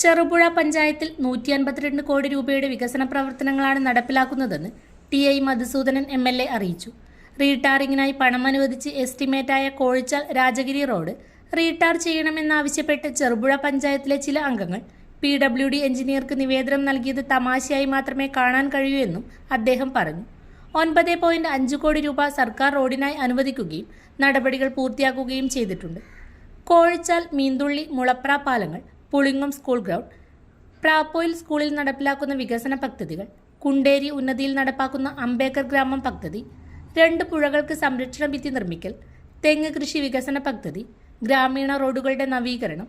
ചെറുപുഴ പഞ്ചായത്തിൽ നൂറ്റി അൻപത്തിരണ്ട് കോടി രൂപയുടെ വികസന പ്രവർത്തനങ്ങളാണ് നടപ്പിലാക്കുന്നതെന്ന് T I Madhusoodanan M L A അറിയിച്ചു. റീടാറിങ്ങിനായി പണം അനുവദിച്ച് എസ്റ്റിമേറ്റായ കോഴിച്ചാൽ രാജഗിരി റോഡ് റീടാർ ചെയ്യണമെന്നാവശ്യപ്പെട്ട് ചെറുപുഴ പഞ്ചായത്തിലെ ചില അംഗങ്ങൾ പി ഡബ്ല്യു ഡി എഞ്ചിനീയർക്ക് നിവേദനം നൽകിയത് തമാശയായി മാത്രമേ കാണാൻ കഴിയൂ എന്നും അദ്ദേഹം പറഞ്ഞു. ഒൻപത് പോയിന്റ് അഞ്ച് കോടി രൂപ സർക്കാർ റോഡിനായി അനുവദിക്കുകയും നടപടികൾ പൂർത്തിയാക്കുകയും ചെയ്തിട്ടുണ്ട്. കോഴിച്ചാൽ മീന്തുള്ളി മുളപ്ര പാലങ്ങൾ പുളിങ്ങം സ്കൂൾ ഗ്രൗണ്ട് പ്രാപ്പോയിൽ സ്കൂളിൽ നടപ്പിലാക്കുന്ന വികസന പദ്ധതികൾ കുണ്ടേരി ഉന്നതിയിൽ നടപ്പാക്കുന്ന അംബേദ്കർ ഗ്രാമം പദ്ധതി രണ്ട് പുഴകൾക്ക് സംരക്ഷണ ഭിത്തി നിർമ്മിക്കൽ തെങ്ങ് കൃഷി വികസന പദ്ധതി ഗ്രാമീണ റോഡുകളുടെ നവീകരണം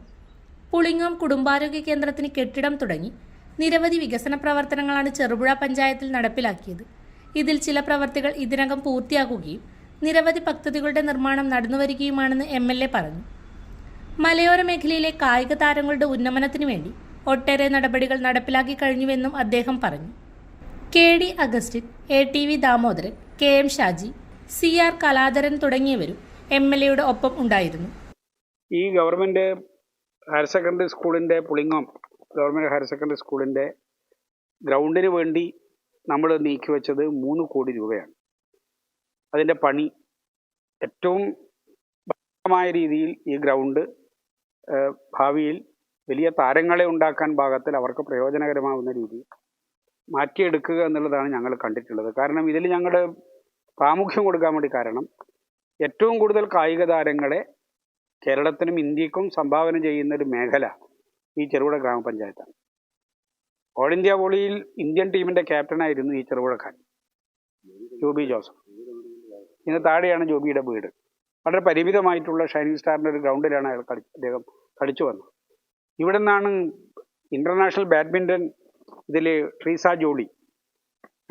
പുളിങ്ങം കുടുംബാരോഗ്യ കേന്ദ്രത്തിന് കെട്ടിടം തുടങ്ങി നിരവധി വികസന പ്രവർത്തനങ്ങളാണ് ചെറുപുഴ പഞ്ചായത്തിൽ നടപ്പിലാക്കിയത്. ഇതിൽ ചില പ്രവർത്തികൾ ഇതിനകം പൂർത്തിയാക്കുകയും നിരവധി പദ്ധതികളുടെ നിർമ്മാണം നടന്നുവരികയുമാണെന്ന് എം എൽ എ പറഞ്ഞു. മലയോര മേഖലയിലെ കായിക താരങ്ങളുടെ ഉന്നമനത്തിനു വേണ്ടി ഒട്ടേറെ നടപടികൾ നടപ്പിലാക്കി കഴിഞ്ഞുവെന്നും അദ്ദേഹം പറഞ്ഞു. K D Augustine A T V Damodaran K M Shaji C R Kaladharan തുടങ്ങിയവരും എം എൽ എയുടെ ഒപ്പം ഉണ്ടായിരുന്നു. ഈ ഗവൺമെന്റ് ഹയർ സെക്കൻഡറി സ്കൂളിന്റെ പുളിങ്ങം ഗവൺമെന്റ് ഹയർ സെക്കൻഡറി സ്കൂളിന്റെ ഗ്രൗണ്ടിന് വേണ്ടി നമ്മൾ നീക്കി വെച്ചത് മൂന്ന് കോടി രൂപയാണ്. അതിന്റെ പണി ഏറ്റവും ഭക്തമായ രീതിയിൽ ഈ ഗ്രൗണ്ട് ഭാവിയിൽ വലിയ താരങ്ങളെ ഉണ്ടാക്കാൻ ഭാഗത്തിൽ അവർക്ക് പ്രയോജനകരമാവുന്ന രീതിയിൽ മാറ്റിയെടുക്കുക എന്നുള്ളതാണ് ഞങ്ങൾ കണ്ടിട്ടുള്ളത്. കാരണം ഇതിൽ ഞങ്ങളുടെ പ്രാമുഖ്യം കൊടുക്കാൻ വേണ്ടി കാരണം ഏറ്റവും കൂടുതൽ കായിക താരങ്ങളെ കേരളത്തിനും ഇന്ത്യക്കും സംഭാവന ചെയ്യുന്ന ഒരു മേഖല ഈ ചെറുപുഴ ഗ്രാമപഞ്ചായത്താണ്. ഓൾ ഇന്ത്യ വോളിയിൽ ഇന്ത്യൻ ടീമിന്റെ ക്യാപ്റ്റനായിരുന്നു ഈ ചെറുപുഴക്കാരൻ. ജോബി ജോസഫ്. ഇന്ന് താഴെയാണ് ജോബിയുടെ വീട്. വളരെ പരിമിതമായിട്ടുള്ള ഷൈനിങ് സ്റ്റാറിന്റെ ഒരു ഗ്രൗണ്ടിലാണ് അയാൾ കളി അദ്ദേഹം കളിച്ചു വന്നത്. ഇവിടെ നിന്നാണ് ഇന്റർനാഷണൽ ബാഡ്മിന്റൺ ഇതിൽ ട്രീസ ജോളി.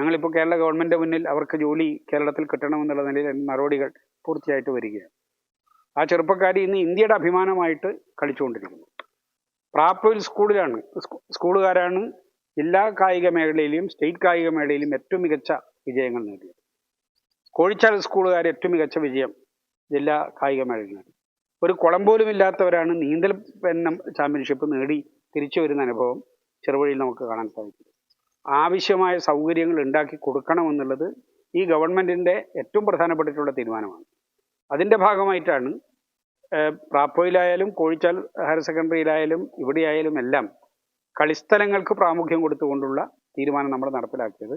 ഞങ്ങളിപ്പോൾ കേരള ഗവൺമെന്റ് മുന്നിൽ അവർക്ക് ജോലി കേരളത്തിൽ കിട്ടണമെന്നുള്ള നിലയിൽ നടപടികൾ പൂർത്തിയായിട്ട് വരികയാണ്. ആ ചെറുപ്പക്കാരി ഇന്ന് ഇന്ത്യയുടെ അഭിമാനമായിട്ട് കളിച്ചുകൊണ്ടിരിക്കുന്നു. പ്രാപ്പോയിൽ സ്കൂളിലാണ് സ്കൂ- സ്കൂളുകാരാണ് എല്ലാ കായിക മേഖലയിലും സ്റ്റേറ്റ് കായിക മേഖലയിലും ഏറ്റവും മികച്ച വിജയങ്ങൾ നേടിയത്. കോഴിച്ചാൽ സ്കൂളുകാർ ഏറ്റവും മികച്ച വിജയം ജില്ലാ കായിക മേഖലയിൽ ഒരു കുളം പോലും ഇല്ലാത്തവരാണ് നീന്തൽ പിന്നെ ചാമ്പ്യൻഷിപ്പ് നേടി തിരിച്ചു വരുന്ന അനുഭവം ചെറുവഴിയിൽ നമുക്ക് കാണാൻ സാധിക്കും. ആവശ്യമായ സൗകര്യങ്ങൾ ഉണ്ടാക്കി കൊടുക്കണമെന്നുള്ളത് ഈ ഗവൺമെന്റിന്റെ ഏറ്റവും പ്രധാനപ്പെട്ടിട്ടുള്ള തീരുമാനമാണ്. അതിന്റെ ഭാഗമായിട്ടാണ് പ്രാപ്പോയിലായാലും കോഴിച്ചാൽ ഹയർ സെക്കൻഡറിയിലായാലും ഇവിടെയായാലും എല്ലാം കളിസ്ഥലങ്ങൾക്ക് പ്രാമുഖ്യം കൊടുത്തുകൊണ്ടുള്ള തീരുമാനം നമ്മൾ നടപ്പിലാക്കിയത്.